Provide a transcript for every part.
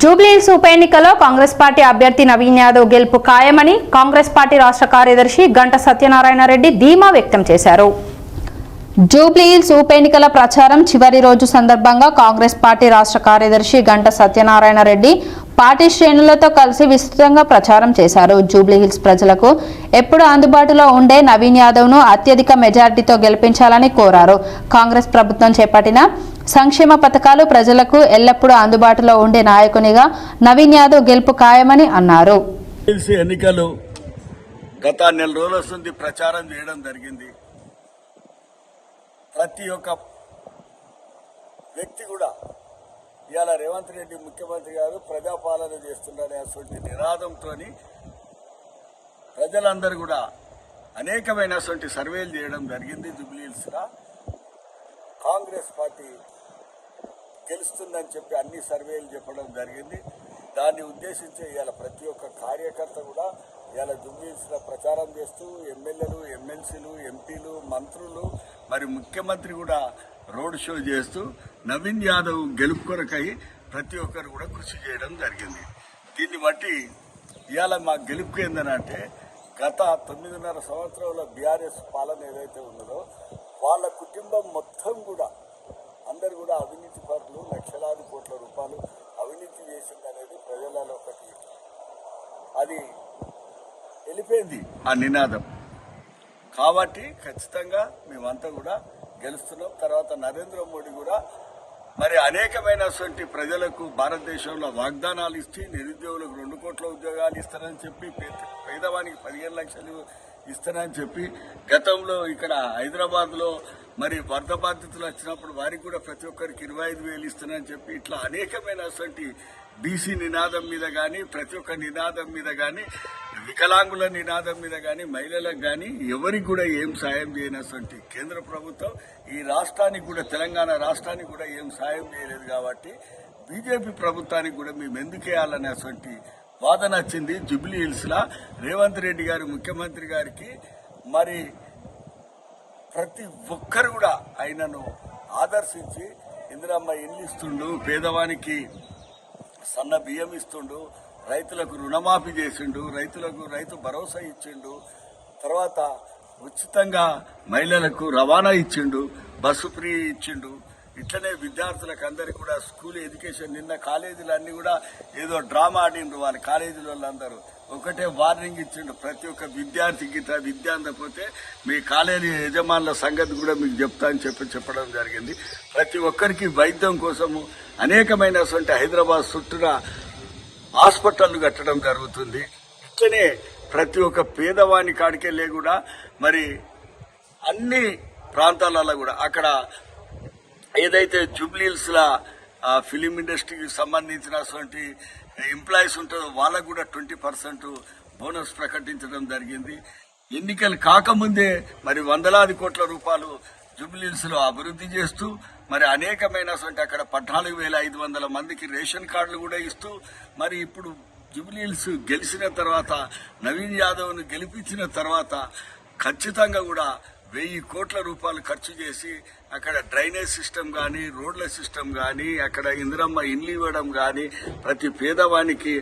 జూబ్లీహిల్స్ ఉప ఎన్నికలో కాంగ్రెస్ పార్టీ అభ్యర్థి నవీన్ యాదవ్ గెలుపు ఖాయమని కాంగ్రెస్ పార్టీ రాష్ట్ర కార్యదర్శి గంట సత్యనారాయణ రెడ్డి ధీమా వ్యక్తం చేశారు. జూబ్లీహిల్స్ ఉప ఎన్నికల ప్రచారం చివరి రోజు సందర్భంగా కాంగ్రెస్ పార్టీ రాష్ట్ర కార్యదర్శి గంట సత్యనారాయణ రెడ్డి పార్టీ శ్రేణులతో కలిసి విస్తృతంగా ప్రచారం చేశారు. జూబ్లీహిల్స్ ప్రజలకు ఎప్పుడు అందుబాటులో ఉండే నవీన్ యాదవ్ను అత్యధిక మెజార్టీతో గెలిపించాలని కోరారు. కాంగ్రెస్ ప్రభుత్వం చేపట్టిన సంక్షేమ పథకాలు ప్రజలకు ఎల్లప్పుడూ అందుబాటులో ఉండే నాయకునిగా నవీన్ యాదవ్ గెలుపు ఖాయమని అన్నారు. ఎన్నికలు గత నెల రోజుల ప్రచారం చేయడం జరిగింది. ప్రతి ఒక్క వ్యక్తి కూడా ఇవాళ రేవంత్ రెడ్డి ముఖ్యమంత్రి గారు ప్రజాపాలన చేస్తున్నారనే అటువంటి నినాదంతో ప్రజలందరూ కూడా అనేకమైనటువంటి సర్వేలు చేయడం జరిగింది జుబ్లీహిల్స్గా కాంగ్రెస్ పార్టీ గెలుస్తుందని చెప్పి అన్ని సర్వేలు చెప్పడం జరిగింది. దాన్ని ఉద్దేశించి ఇవాళ ప్రతి ఒక్క కార్యకర్త కూడా ఇలా దుమ్మిసిన ప్రచారం చేస్తూ ఎమ్మెల్యేలు ఎమ్మెల్సీలు ఎంపీలు మంత్రులు మరి ముఖ్యమంత్రి కూడా రోడ్ షో చేస్తూ నవీన్ యాదవ్ గెలుపు కొరకై ప్రతి ఒక్కరు కూడా కృషి చేయడం జరిగింది. దీన్ని బట్టి ఇవాళ మా గెలుపు ఏందనంటే గత తొమ్మిదిన్నర సంవత్సరంలో బీఆర్ఎస్ పాలన ఏదైతే ఉన్నదో వాళ్ళ కుటుంబం మొత్తం కూడా అందరు కూడా అవినీతి పరులు లక్షలాది కోట్ల రూపాయలు అవినీతి చేసింది అనేది ప్రజలలో ఒకటి. అది వెళ్ళిపోయింది ఆ నినాదం. కాబట్టి ఖచ్చితంగా మేమంతా కూడా గెలుస్తున్నాం. తర్వాత నరేంద్ర మోడీ కూడా మరి అనేకమైనటువంటి ప్రజలకు భారతదేశంలో వాగ్దానాలు ఇచ్చి నిరుద్యోగులకు రెండు కోట్ల ఉద్యోగాలు ఇస్తారని చెప్పి పే- పేదవానికి పదిహేను లక్షలు ఇస్తానని చెప్పి గతంలో ఇక్కడ హైదరాబాద్లో మరి వరద బాధితులు వచ్చినప్పుడు వారికి కూడా ప్రతి ఒక్కరికి ఇరవై ఐదు వేలు ఇస్తానని చెప్పి ఇట్లా అనేకమైనటువంటి బీసీ నినాదం మీద కానీ ప్రతి ఒక్క నినాదం మీద కానీ వికలాంగుల నినాదం మీద కానీ మహిళలకు కానీ ఎవరికి కూడా ఏం సాయం చేయనటువంటి కేంద్ర ప్రభుత్వం ఈ రాష్ట్రానికి కూడా తెలంగాణ రాష్ట్రానికి కూడా ఏం సాయం చేయలేదు కాబట్టి బీజేపీ ప్రభుత్వానికి కూడా మేము ఎందుకు వేయాలనేటువంటి వాదన వచ్చింది జుబ్లీ హిల్స్లా. రేవంత్ రెడ్డి గారు ముఖ్యమంత్రి గారికి మరి ప్రతి ఒక్కరు కూడా ఆయనను ఆదర్శించి ఇందిరమ్మ ఇల్లు ఇస్తుండు? పేదవానికి సన్న బియ్యం ఇస్తుండు రైతులకు రుణమాఫీ చేసిండు రైతులకు రైతు భరోసా ఇచ్చిండు తర్వాత ఉచితంగా మహిళలకు రవాణా ఇచ్చిండు బస్సు ఫ్రీ ఇచ్చిండు ఇట్లనే విద్యార్థులకు అందరికీ కూడా స్కూల్ ఎడ్యుకేషన్ నిన్న కాలేజీలు అన్నీ కూడా ఏదో డ్రామా ఆడిండ్రు వాళ్ళ కాలేజీల వాళ్ళందరూ ఒకటే వార్నింగ్ ఇచ్చిండు ప్రతి ఒక్క విద్యార్థి విద్య అందకపోతే మీ కాలేజీ యజమానుల సంగతి కూడా మీకు చెప్తా అని చెప్పి చెప్పడం జరిగింది. ప్రతి ఒక్కరికి వైద్యం కోసము అనేకమైనటువంటి హైదరాబాద్ చుట్టూన హాస్పిటల్ కట్టడం జరుగుతుంది. ఇట్లనే ప్రతి ఒక్క పేదవాని కాడికెళ్ళే కూడా మరి అన్ని ప్రాంతాలలో కూడా అక్కడ ఏదైతే జూబ్లీహిల్స్లా ఫిలిం ఇండస్ట్రీకి సంబంధించినటువంటి ఎంప్లాయీస్ ఉంటుందో వాళ్ళకు కూడా ట్వంటీ పర్సెంట్ బోనస్ ప్రకటించడం జరిగింది. ఎన్నికలు కాకముందే మరి వందలాది కోట్ల రూపాయలు జూబ్లీహిల్స్లో అభివృద్ధి చేస్తూ మరి అనేకమైనటువంటి అక్కడ పద్నాలుగు వేల ఐదు వందల మందికి రేషన్ కార్డులు కూడా ఇస్తూ మరి ఇప్పుడు జూబ్లీహిల్స్ గెలిచిన తర్వాత నవీన్ యాదవ్ను గెలిపించిన తర్వాత ఖచ్చితంగా కూడా వెయ్యి కోట్ల రూపాయలు ఖర్చు చేసి అక్కడ డ్రైనేజ్ సిస్టమ్ కానీ రోడ్ల సిస్టమ్ కానీ అక్కడ ఇందిరమ్మ ఇల్లు ఇవ్వడం కానీ ప్రతి పేదవానికి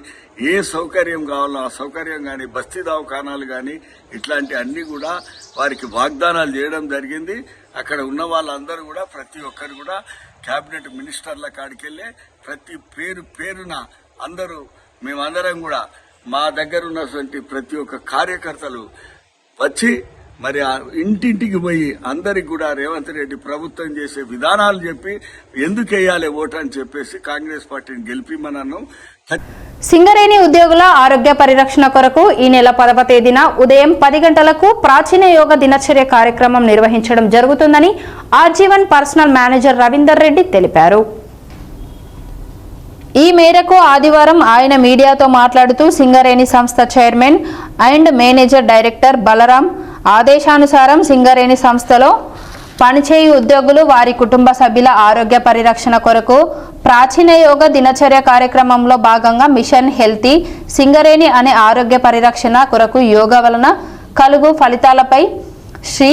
ఏ సౌకర్యం కావాలో ఆ సౌకర్యం కానీ బస్తీ దవాఖానాలు కానీ ఇట్లాంటి అన్నీ కూడా వారికి వాగ్దానాలు చేయడం జరిగింది. అక్కడ ఉన్న వాళ్ళందరూ కూడా ప్రతి ఒక్కరు కూడా క్యాబినెట్ మినిస్టర్ల కాడికెళ్ళి ప్రతి పేరు పేరున అందరూ మేమందరం కూడా మా దగ్గర ఉన్నటువంటి ప్రతి ఒక్క కార్యకర్తలు వచ్చి మరి ఇంటింటికి పోయి అందరికి కూడా రేవంత్ రెడ్డి ప్రభుత్వం చేసే విధానాలు చెప్పి ఎందుకు వేయాలి ఓటు అని చెప్పేసి కాంగ్రెస్ పార్టీని గెలిపిమనను సింగరేణి ఉద్యోగుల ఆరోగ్య పరిరక్షణ కొరకు ఈ నెల పదవ తేదీన ఉదయం పది గంటలకు ప్రాచీన యోగ దినచర్య కార్యక్రమం నిర్వహించడం జరుగుతుందని R G one personal manager Ravinder Reddy తెలిపారు. ఈ మేరకు ఆదివారం ఆయన మీడియాతో మాట్లాడుతూ సింగరేణి సంస్థ chairman and manager director Balaram ఆదేశానుసారం సింగరేణి సంస్థలో పనిచేయి ఉద్యోగులు వారి కుటుంబ సభ్యుల ఆరోగ్య పరిరక్షణ కొరకు ప్రాచీన యోగ దినచర్య కార్యక్రమంలో భాగంగా మిషన్ హెల్తీ సింగరేణి అనే ఆరోగ్య పరిరక్షణ కొరకు యోగా వలన కలుగు ఫలితాలపై శ్రీ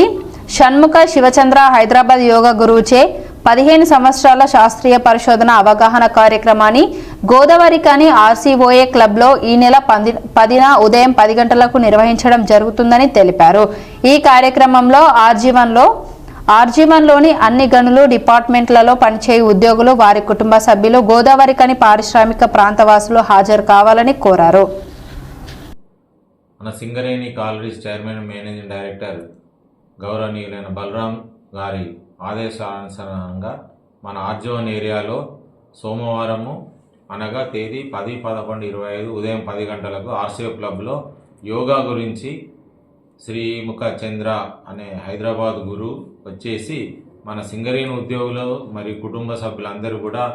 షణ్ముఖ శివచంద్ర హైదరాబాద్ యోగ గురువుచే పదిహేను సంవత్సరాల శాస్త్రీయ పరిశోధన అవగాహన కార్యక్రమాన్ని గోదావరికని ఆర్సీఓఏ క్లబ్లో ఈ నెల పంది పదిన ఉదయం పది గంటలకు నిర్వహించడం జరుగుతుందని తెలిపారు. ఈ కార్యక్రమంలో ఆర్జీవన్లో ఆర్జీవన్లోని అన్ని గనులు డిపార్ట్మెంట్లలో పనిచేయు ఉద్యోగులు వారి కుటుంబ సభ్యులు గోదావరికని పారిశ్రామిక ప్రాంతవాసులు హాజరు కావాలని కోరారు. మన Singareni collieries chairman managing director గౌరవనీయులైన బలరాం గారి ఆదేశానుసారంగా మన ఆర్జోన్ ఏరియాలో సోమవారము అనగా తేదీ పది పదకొండు ఇరవై ఐదు ఉదయం పది గంటలకు ఆర్సీఓ క్లబ్లో యోగా గురించి శ్రీముఖ చంద్ర అనే హైదరాబాద్ గురు వచ్చేసి మన సింగరేణి ఉద్యోగులు మరియు కుటుంబ సభ్యులందరూ కూడా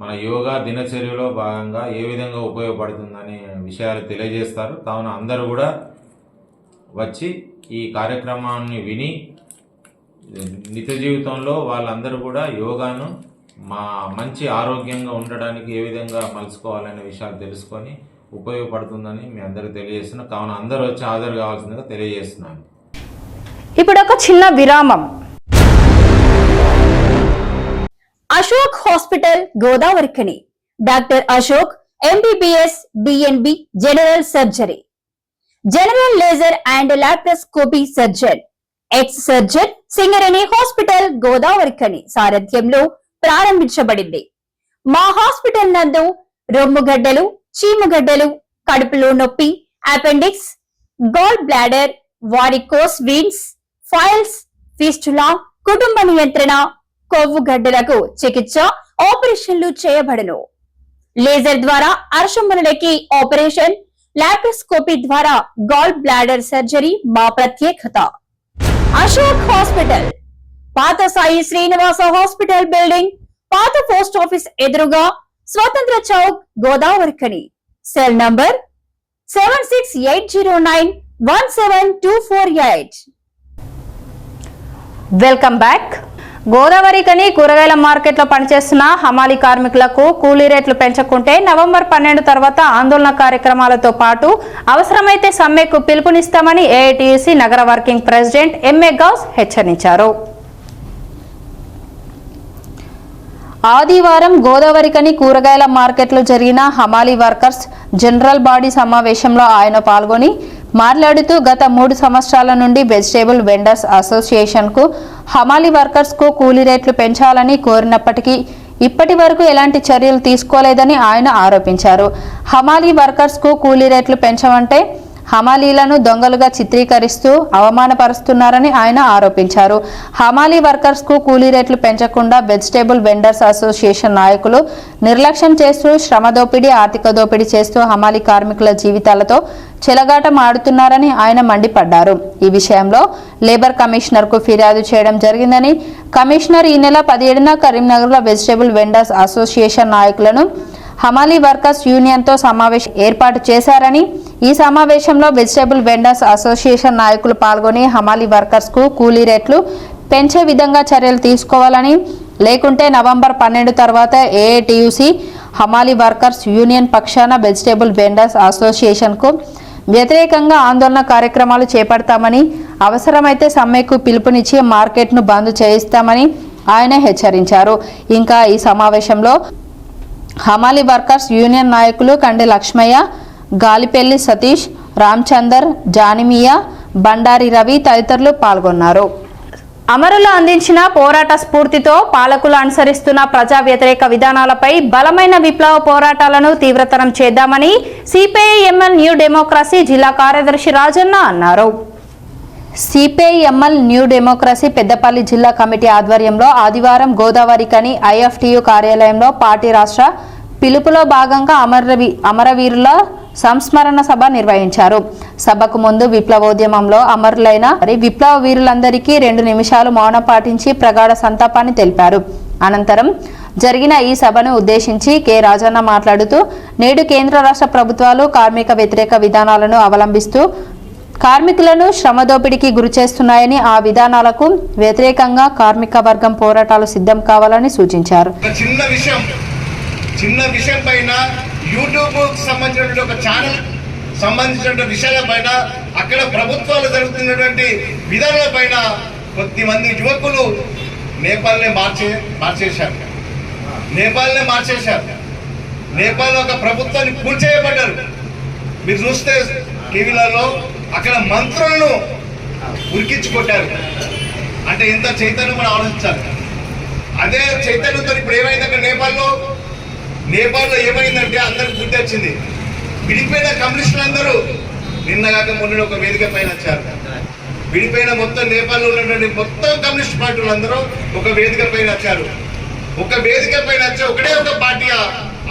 మన యోగా దినచర్యలో భాగంగా ఏ విధంగా ఉపయోగపడుతుందనే విషయాలు తెలియజేస్తారు. కావున అందరూ కూడా వచ్చి ఈ కార్యక్రమాన్ని విని నిత్య జీవితంలో వాళ్ళందరూ కూడా యోగాను మా మంచి ఆరోగ్యంగా ఉండడానికి ఏ విధంగా మలుచుకోవాలనే విషయాలు తెలుసుకొని ఉపయోగపడుతుందని మీ అందరికీ తెలియజేస్తున్నా. కావున అందరూ వచ్చి హాజరు కావాల్సిందిగా తెలియజేస్తున్నాను. ఇప్పుడు ఒక చిన్న విరామం. Ashok hospital Godavarikhani. Doctor Ashok MBBS B N B general surgery. General laser and laparoscopy surgeon. Ex surgeon Singareni hospital Godavarikhani సారథ్యంలో ప్రారంభించబడింది. మా హాస్పిటల్ నందు రొమ్ముగడ్డలు చీముగడ్డలు కడుపులో నొప్పి appendix gall bladder varicose veins piles fistula కుటుంబ నియంత్రణ కొవ్వు గడ్డలకు చికిత్స ఆపరేషన్లు చేయబడను. లేజర్ ద్వారా అర్షములకి ఆపరేషన్ లాప్రోస్కోపీ ద్వారా గాల్ బ్లాడర్ సర్జరీ మా ప్రత్యేకత. అశోక్ హాస్పిటల్. పాత సాయి శ్రీనివాస హాస్పిటల్ బిల్డింగ్ పాత పోస్ట్ ఆఫీస్ ఎదురుగా స్వతంత్ర Chowk Godavari Godavarikhani cell number seven six eight zero nine one seven two four eight. Welcome back Godavarikhani కూరగాయల మార్కెట్లో పనిచేస్తున్న హమాలి కార్మికులకు కూలీ రేట్లు పెంచకుంటే నవంబర్ పన్నెండు తర్వాత ఆందోళన కార్యక్రమాలతో పాటు అవసరమైతే సమ్మెకు పిలుపునిస్తామని ఏఐటీయూసీ నగర వర్కింగ్ ప్రెసిడెంట్ ఎంఏ గౌస్ హెచ్చరించారు. ఆదివారం గోదావరికని కూరగాయల మార్కెట్లో జరిగిన హమాలీ వర్కర్స్ జనరల్ బాడీ సమావేశంలో ఆయన పాల్గొని మాట్లాడుతూ గత మూడు సంవత్సరాల నుండి వెజిటేబుల్ వెండర్స్ అసోసియేషన్కు హమాలీ వర్కర్స్కు కూలీ రేట్లు పెంచాలని కోరినప్పటికీ ఇప్పటి వరకు ఎలాంటి చర్యలు తీసుకోలేదని ఆయన ఆరోపించారు. హమాలీ వర్కర్స్కు కూలీ రేట్లు పెంచమంటే హమాలీలను దొంగలుగా చిత్రీకరిస్తూ అవమానపరుస్తున్నారని ఆయన ఆరోపించారు. హమాలీ వర్కర్స్కు కూలీ రేట్లు పెంచకుండా వెజిటేబుల్ వెండర్స్ అసోసియేషన్ నాయకులు నిర్లక్ష్యం చేస్తూ శ్రమ దోపిడీ ఆర్థిక దోపిడీ చేస్తూ హమాలీ కార్మికుల జీవితాలతో చెలగాటం ఆడుతున్నారని ఆయన మండిపడ్డారు. ఈ విషయంలో లేబర్ కమిషనర్కు ఫిర్యాదు చేయడం జరిగిందని కమిషనర్ ఈ నెల పదిహేడున కరీంనగర్లో వెజిటేబుల్ వెండర్స్ అసోసియేషన్ నాయకులను హమాలీ వర్కర్స్ యూనియన్తో సమావేశం ఏర్పాటు చేశారని ఈ సమావేశంలో వెజిటేబుల్ వెండర్స్ అసోసియేషన్ నాయకులు పాల్గొని హమాలీ వర్కర్స్కు కూలీ రేట్లు పెంచే విధంగా చర్యలు తీసుకోవాలని లేకుంటే నవంబర్ పన్నెండు తర్వాత ఏఐటియుసి హమాలీ వర్కర్స్ యూనియన్ పక్షాన వెజిటేబుల్ వెండర్స్ అసోసియేషన్కు వ్యతిరేకంగా ఆందోళన కార్యక్రమాలు చేపడతామని అవసరమైతే సమ్మెకు పిలుపునిచ్చి మార్కెట్ను బంద్ చేయిస్తామని ఆయన హెచ్చరించారు. ఇంకా ఈ సమావేశంలో హమాలి వర్కర్స్ యూనియన్ నాయకులు కండి లక్ష్మయ్య గాలిపెల్లి సతీష్ రామచందర్ జానిమియా బండారి రవి తదితరులు పాల్గొన్నారు. అమరులు అందించిన పోరాట స్ఫూర్తితో పాలకులు అనుసరిస్తున్న ప్రజా వ్యతిరేక విధానాలపై బలమైన విప్లవ పోరాటాలను తీవ్రతరం చేద్దామని సిపిఐఎంఎల్ న్యూ డెమోక్రసీ జిల్లా కార్యదర్శి రాజన్న అన్నారు. సిపిఐఎంఎల్ న్యూ డెమోక్రసీ పెద్దపల్లి జిల్లా కమిటీ ఆధ్వర్యంలో ఆదివారం గోదావరి కని ఐఎఫ్టియు కార్యాలయంలో పార్టీ రాష్ట్ర పిలుపులో భాగంగా అమరవీ అమరవీరుల సంస్మరణ సభ నిర్వహించారు. సభకు ముందు విప్లవోద్యమంలో అమరులైన విప్లవ వీరులందరికీ రెండు నిమిషాలు మౌనం పాటించి ప్రగాఢ సంతాపాన్ని తెలిపారు. అనంతరం జరిగిన ఈ సభను ఉద్దేశించి కె. రాజన్న మాట్లాడుతూ నేడు కేంద్ర రాష్ట్ర ప్రభుత్వాలు కార్మిక వ్యతిరేక విధానాలను అవలంబిస్తూ కార్మికులను శ్రమ దోపిడీకి గురి చేస్తున్నాయని ఆ విధానాలకు వ్యతిరేకంగా కార్మిక వర్గం పోరాటాలు సిద్ధం కావాలని సూచించారు. చిన్న విషయం చిన్న విషయం పైన యూట్యూబ్ సంబంధించినటువంటి ఒక ఛానల్ సంబంధించిన విషయాల పైన అక్కడ ప్రభుత్వాలు జరుగుతున్నటువంటి విధానాల పైన కొద్ది మంది యువకులు నేపాల్ని మార్చే మార్చేశారు. నేపాల్ని మార్చేశారు. నేపాల్ ఒక ప్రభుత్వాన్ని కూల్చేయబడ్డారు. మీరు చూస్తే టీవీలలో అక్కడ మంత్రులను ఉరికించి కొట్టారు. అంటే ఎంత చైతన్యం మనం ఆలోచించాలి. అదే చైతన్యంతో ఇప్పుడు ఏమైంది అక్కడ నేపాల్లో? నేపాల్లో ఏమైందంటే అందరికి గుర్తొచ్చింది విడిపోయిన కమ్యూనిస్టులు అందరూ నిన్న కాక మొన్న ఒక వేదిక పైన వచ్చారు. విడిపోయిన మొత్తం నేపాల్లో ఉన్నటువంటి మొత్తం కమ్యూనిస్ట్ పార్టీలు అందరూ ఒక వేదిక పైన వచ్చారు. ఒక వేదిక పైన వచ్చి ఒకటే ఒక పార్టీ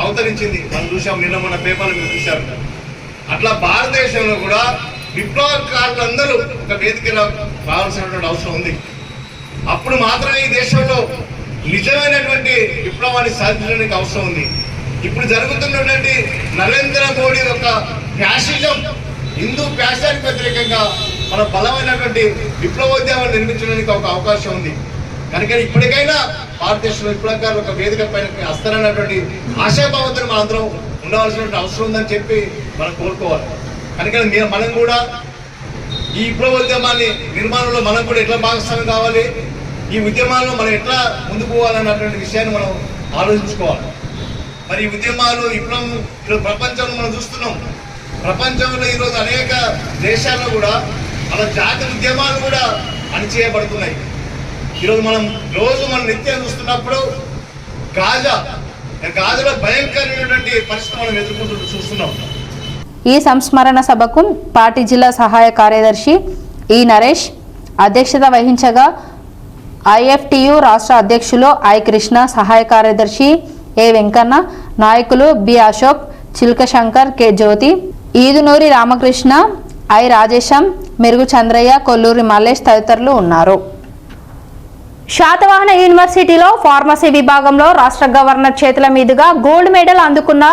అవతరించింది. మనం చూసాం నిన్న మన పేపర్లు మీరు చూశారు. అట్లా భారతదేశంలో కూడా విప్లవకారులందరూ ఒక వేదిక రావాల్సినటువంటి అవసరం ఉంది. అప్పుడు మాత్రమే ఈ దేశంలో నిజమైనటువంటి విప్లవాన్ని సాధించడానికి అవసరం ఉంది. ఇప్పుడు జరుగుతున్నటువంటి నరేంద్ర మోడీ యొక్క ఫ్యాసిజం హిందూ ఫ్యాషానికి వ్యతిరేకంగా మన బలమైనటువంటి విప్లవోద్యమాన్ని నిర్మించడానికి ఒక అవకాశం ఉంది. కనుక ఇప్పటికైనా భారతదేశంలో విప్లవకారులు ఒక వేదిక పైన వస్తారన్నటువంటి ఆశాభావంతో మనందరం ఉండవలసినటువంటి అవసరం ఉందని చెప్పి మనం కోరుకోవాలి. కనుక మనం కూడా ఈ విప్లవోద్యమాన్ని నిర్మాణంలో మనం కూడా ఎట్లా భాగస్వామ్యం కావాలి? ఈ ఉద్యమాల్లో మనం ఎట్లా ముందుకు పోవాలన్నటువంటి విషయాన్ని మనం ఆలోచించుకోవాలి. మరి ఈ ఉద్యమాలు విప్లవం ఈరోజు ప్రపంచంలో మనం చూస్తున్నాం. ప్రపంచంలో ఈరోజు అనేక దేశాల్లో కూడా మన జాతి ఉద్యమాలు కూడా అణిచేయబడుతున్నాయి ఈరోజు మనం రోజు మనం నిత్యం చూస్తున్నప్పుడు గాజా గాజాలో భయంకరమైనటువంటి పరిస్థితి మనం ఎదుర్కొంటూ చూస్తున్నాం. ఈ సంస్మరణ సభకు పార్టీ జిల్లా సహాయ కార్యదర్శి ఈ నరేష్ అధ్యక్షత వహించగా ఐఎఫ్టియు రాష్ట్ర అధ్యక్షులు ఐ కృష్ణ సహాయ కార్యదర్శి ఏ వెంకన్న నాయకులు B Ashok Chilka Shankar K Jyothi Edunuri Ramakrishna I Rajesham Merugu Chandraiah Kolluri Mallesh తదితరులు ఉన్నారు. శాతవాహన యూనివర్సిటీలో ఫార్మసీ విభాగంలో రాష్ట్ర గవర్నర్ చేతుల మీదుగా గోల్డ్ మెడల్ అందుకున్న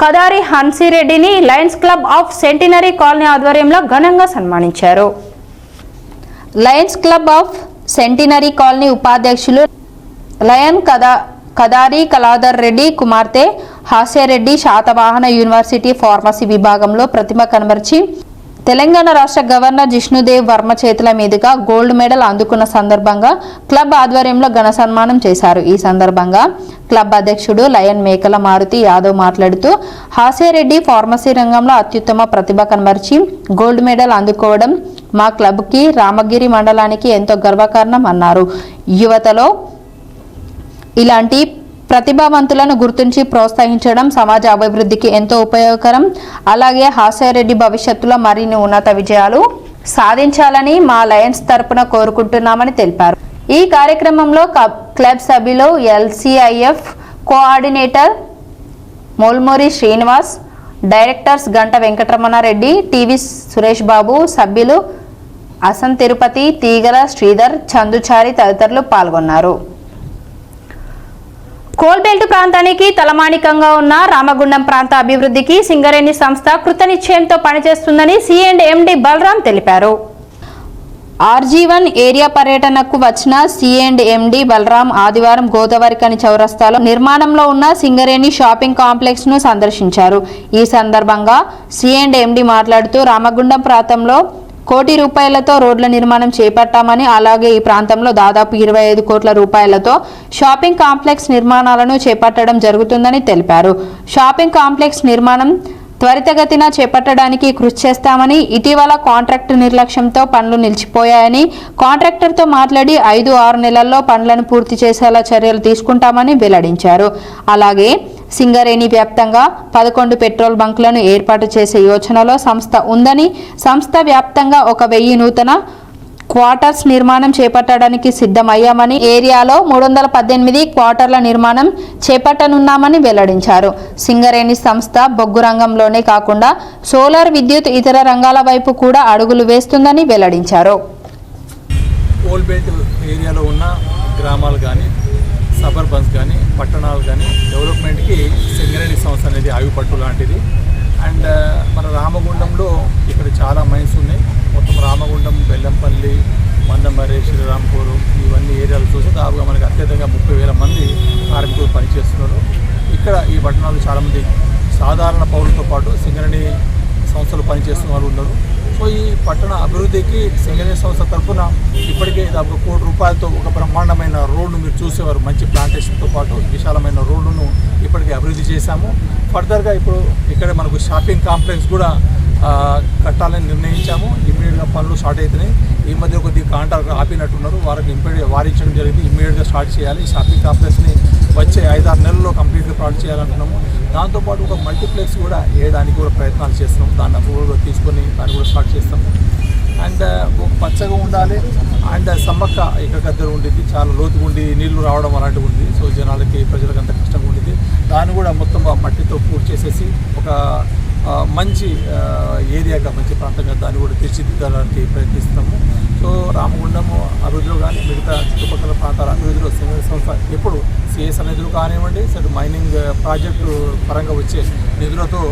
Kadari హన్సిరెడ్డిని lions club of centenary colony ఆధ్వర్యంలో ఘనంగా సన్మానించారు. Lions club of centenary colony ఉపాధ్యక్షులు లయన్ కదా కదారి కళాధర్ రెడ్డి కుమార్తె హాస్యరెడ్డి శాతవాహన యూనివర్సిటీ ఫార్మసీ విభాగంలో ప్రతిమ కనబరిచి తెలంగాణ రాష్ట్ర గవర్నర్ జిష్ణుదేవ్ వర్మ చేతుల మీదుగా గోల్డ్ మెడల్ అందుకున్న సందర్భంగా క్లబ్ ఆధ్వర్యంలో ఘన సన్మానం చేశారు. ఈ సందర్భంగా క్లబ్ అధ్యక్షుడు లయన్ మేకల మారుతి యాదవ్ మాట్లాడుతూ హాస్యరెడ్డి ఫార్మసీ రంగంలో అత్యుత్తమ ప్రతిభ కనబరిచి గోల్డ్ మెడల్ అందుకోవడం మా క్లబ్కి రామగిరి మండలానికి ఎంతో గర్వకారణం అన్నారు. యువతలో ఇలాంటి ప్రతిభావంతులను గుర్తించి ప్రోత్సహించడం సమాజ అభివృద్ధికి ఎంతో ఉపయోగకరం. అలాగే హాస్యారెడ్డి భవిష్యత్తులో మరిన్ని ఉన్నత విజయాలు సాధించాలని మా లయన్స్ తరపున కోరుకుంటున్నామని తెలిపారు. ఈ కార్యక్రమంలో క్లబ్ సభ్యులు LCIF coordinator Molmuri Srinivas directors Ganta Venkataramana Reddy TV Suresh Babu సభ్యులు అసం తిరుపతి తీగల శ్రీధర్ చందుచారి తదితరులు పాల్గొన్నారు. కోల్బెల్ట్ ప్రాంతానికి తలమానికంగా ఉన్న రామగుండం ప్రాంత అభివృద్ధికి సింగరేణి సంస్థ కృతనిశ్చయంతో పనిచేస్తుందని సిఎండ్ ఎండి బలరాం తెలిపారు. ఆర్జీవన్ ఏరియా పర్యటనకు వచ్చిన సిఎండ్ ఎండి బలరాం ఆదివారం గోదావరికని చౌరస్తాలో నిర్మాణంలో ఉన్న సింగరేణి షాపింగ్ కాంప్లెక్స్ను సందర్శించారు. ఈ సందర్భంగా సిఎండ్ ఎండి మాట్లాడుతూ రామగుండం ప్రాంతంలో కోటి రూపాయలతో రోడ్ల నిర్మాణం చేపట్టామని అలాగే ఈ ప్రాంతంలో దాదాపు ఇరవై ఐదు కోట్ల రూపాయలతో షాపింగ్ కాంప్లెక్స్ నిర్మాణాలను చేపట్టడం జరుగుతుందని తెలిపారు. షాపింగ్ కాంప్లెక్స్ నిర్మాణం త్వరితగతిన చేపట్టడానికి కృషి చేస్తామని ఇటీవల కాంట్రాక్టు నిర్లక్ష్యంతో పనులు నిలిచిపోయాయని కాంట్రాక్టర్తో మాట్లాడి ఐదు ఆరు నెలల్లో పనులను పూర్తి చేసేలా చర్యలు తీసుకుంటామని వెల్లడించారు. అలాగే సింగరేణి వ్యాప్తంగా పదకొండు పెట్రోల్ బంకులను ఏర్పాటు చేసే యోచనలో సంస్థ ఉందని సంస్థ వ్యాప్తంగా ఒక వెయ్యి నూతన క్వార్టర్స్ నిర్మాణం చేపట్టడానికి సిద్ధమయ్యామని ఏరియాలో మూడు వందల పద్దెనిమిది క్వార్టర్ల నిర్మాణం చేపట్టనున్నామని వెల్లడించారు. సింగరేణి సంస్థ బొగ్గు రంగంలోనే కాకుండా సోలార్ విద్యుత్ ఇతర రంగాల వైపు కూడా అడుగులు వేస్తుందని వెల్లడించారు. ఓల్డ్ బెల్ట్ ఏరియాలో ఉన్న గ్రామాలు కానీ సబర్బన్స్ కానీ పట్టణాలు కానీ డెవలప్మెంట్కి సింగరేణి సంస్థ అనేది ఆవిపట్టు లాంటిది. అండ్ uh, మన రామగుండంలో ఇక్కడ చాలా మైన్స్ ఉన్నాయి. మొత్తం రామగుండం బెల్లంపల్లి మందమరి శ్రీరాంపూర్ ఇవన్నీ ఏరియాలు చూసి దాదాపుగా మనకి అత్యధికంగా ముప్పై వేల మంది కార్మికులు పనిచేస్తున్నారు. ఇక్కడ ఈ పట్టణాలు చాలామంది సాధారణ పౌరులతో పాటు సింగరేణి సంస్థలు పనిచేస్తున్న వాళ్ళు ఉన్నారు. సో ఈ పట్టణ అభివృద్ధికి సింగరేణి సంస్థ తరఫున ఇప్పటికే దాదాపు కోటి రూపాయలతో ఒక బ్రహ్మాండమైన రోడ్డు మీరు చూసేవారు. మంచి ప్లాంటేషన్తో పాటు విశాలమైన రోడ్డును ఇప్పటికే అభివృద్ధి చేశాము. ఫర్దర్గా ఇప్పుడు ఇక్కడ మనకు షాపింగ్ కాంప్లెక్స్ కూడా కట్టాలని నిర్ణయించాము. ఇమ్మీడియట్గా పనులు స్టార్ట్ అవుతున్నాయి ఈ మధ్య కొద్దిగా కాంట్రాక్టర్ ఆపినట్టున్నారు. వారికి ఇంపీడియట్ వారించడం జరిగింది. ఇమ్మీడియట్గా స్టార్ట్ చేయాలి. షాపింగ్ కాంప్లెక్స్ని వచ్చే ఐదారు నెలల్లో కంప్లీట్గా ప్రాజెక్ట్ చేయాలనుకున్నాము. దాంతోపాటు ఒక మల్టీప్లెక్స్ కూడా వేయడానికి కూడా ప్రయత్నాలు చేస్తున్నాం. దాన్ని అప్రూవల్ తీసుకొని దాన్ని కూడా స్టార్ట్ చేస్తాము. అండ్ పచ్చగా ఉండాలి. అండ్ సమ్మక్క ఇక్కడ దగ్గర ఉండింది చాలా లోతుగా ఉండి నీళ్ళు రావడం అలాంటివి ఉంది. సో జనాలకి ప్రజలకు అంత కష్టంగా ఉండింది దాన్ని కూడా మొత్తం ఆ మట్టితో పూర్తి చేసేసి ఒక మంచి ఏరియాగా మంచి ప్రాంతంగా దాన్ని కూడా తీర్చిదిద్దడానికి ప్రయత్నిస్తున్నాము. సో రామగుండము అభివృద్ధిలో కానీ మిగతా చుట్టుపక్కల ప్రాంతాల అభివృద్ధిలో సింగల్ సంస్థ ఎప్పుడు సిఎస్ నిధులు కానివ్వండి సరే మైనింగ్ ప్రాజెక్టు పరంగా వచ్చే నిధులతో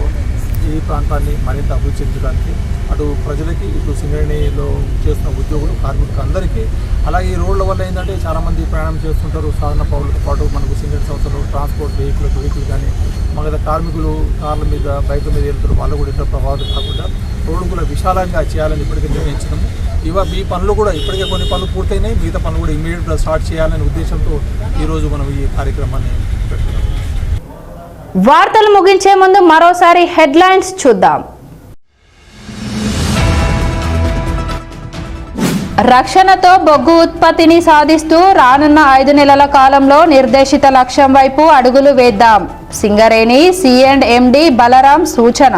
ఈ ప్రాంతాన్ని మరింత అభివృద్ధి చెందడానికి అటు ప్రజలకి ఇటు సింగరేణిలో చేస్తున్న ఉద్యోగులు కార్మికులకు అందరికీ అలాగే ఈ రోడ్ల వల్ల ఏంటంటే చాలామంది ప్రయాణం చేస్తుంటారు. సాధారణ పౌరులతో పాటు మనకు సింగరేణి సంస్థలు ట్రాన్స్పోర్ట్ వెహికల్ వెహికల్ కానీ మన కార్మికులు కార్ల మీద బైక్ మీద వెళ్తారు వాళ్ళు కూడా ఇతర ప్రభావితం కాకుండా రోడ్డు కూడా విశాలంగా చేయాలని ఇప్పటికే నిర్ణయించినాము. ఇవ ఈ పనులు కూడా ఇప్పటికే కొన్ని పనులు పూర్తయినాయి. మిగతా పనులు కూడా ఇమీడియట్గా స్టార్ట్ చేయాలనే ఉద్దేశంతో ఈరోజు మనం ఈ కార్యక్రమాన్ని పెట్టుకున్నాం. వార్తలు ముగించే ముందు మరోసారి హెడ్లైన్స్ చూద్దాం. రక్షణతో బొగ్గు ఉత్పత్తిని సాధిస్తూ రానున్న ఐదు నెలల కాలంలో నిర్దేశిత లక్ష్యం వైపు అడుగులు వేద్దాం. సింగరేణి సిఎండ్ ఎండి బలరాం సూచన.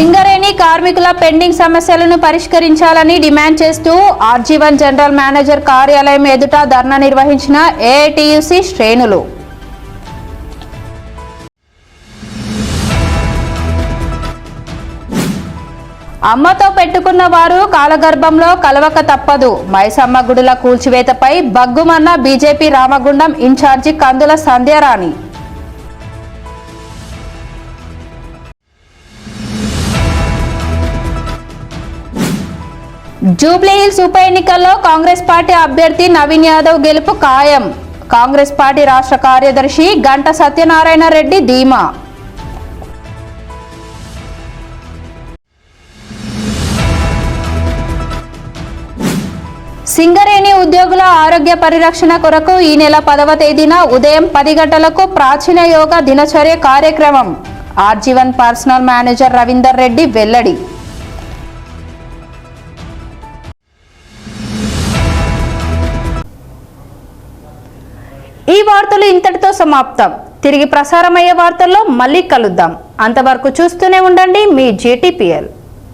సింగరేణి కార్మికుల పెండింగ్ సమస్యలను పరిష్కరించాలని డిమాండ్ చేస్తూ ఆర్జీవన్ జనరల్ మేనేజర్ కార్యాలయం ఎదుట ధర్నా నిర్వహించిన ఏఐటియుసి శ్రేణులు. అమ్మతో పెట్టుకున్న వారు కాలగర్భంలో కలవక తప్పదు. మైసమ్మ గుడుల కూల్చివేతపై బగ్గుమన్న BJP Ramagundam incharge Kandula Sandhyarani. Jubilee Hills ఉప ఎన్నికల్లో కాంగ్రెస్ పార్టీ అభ్యర్థి నవీన్ యాదవ్ గెలుపు ఖాయం. కాంగ్రెస్ పార్టీ రాష్ట్ర కార్యదర్శి గంట సత్యనారాయణ రెడ్డి ధీమా. సింగరేణి ఉద్యోగుల ఆరోగ్య పరిరక్షణ కొరకు ఈ నెల పదవ తేదీన ఉదయం పది గంటలకు ప్రాచీన యోగా దినచర్య కార్యక్రమం. R G one personal manager Ravinder Reddy వెల్లడి. ఈ వార్తలు ఇంతటితో సమాప్తం. తిరిగి ప్రసారమయ్యే వార్తల్లో మళ్ళీ కలుద్దాం. అంతవరకు చూస్తూనే ఉండండి మీ జేటీపీఎల్.